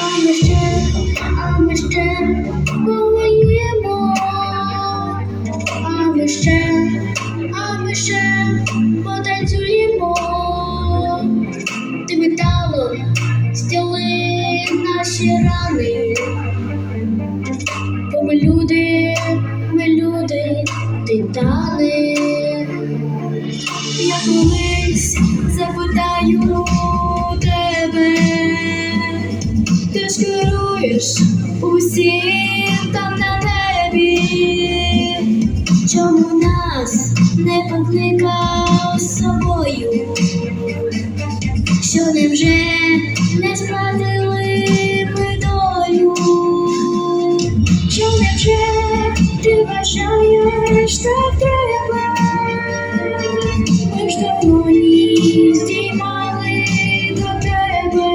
А ми ще, а. А ми а ми ще. Ти металом стіли наші рани. Бо ми люди, титани. Я колись запитаю тебе, ти ж керуєш усім там на небі, чому нас не покликав з собою? Що не сплатили ми долю? Бажаєш так тебе? Ми ж давно ні здіймали до тебе,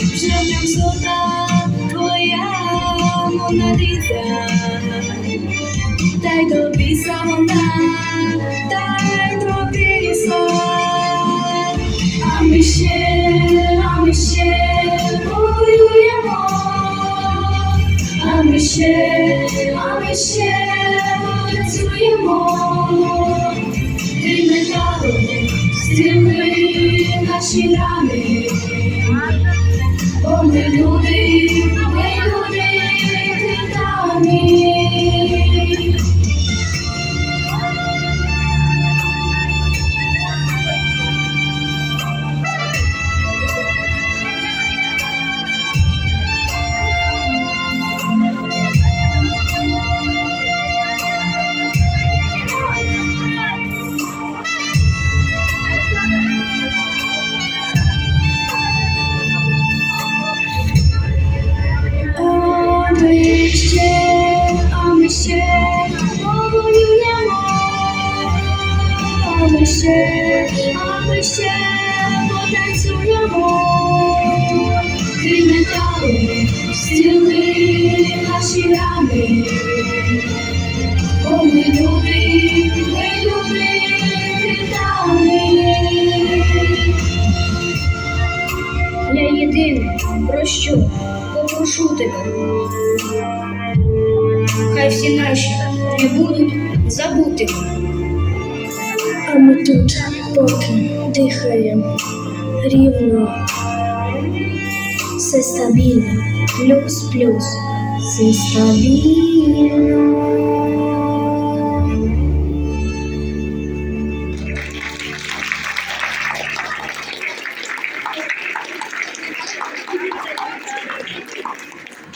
вже красота твоя Моналіза, дай до біса вона, ще працюємо. Ти металом стіли наші рани, бо ми люди, ще повоюємо, а ми ще, а ми ще потанцюємо, наші рани, бо ми люди, ми люди, титани. Я єдине прощу, попрошу тебе. Хай всі наші не будуть забути. А ми тут поки дихаємо рівно. Все стабільно, плюс-плюс, все стабільно.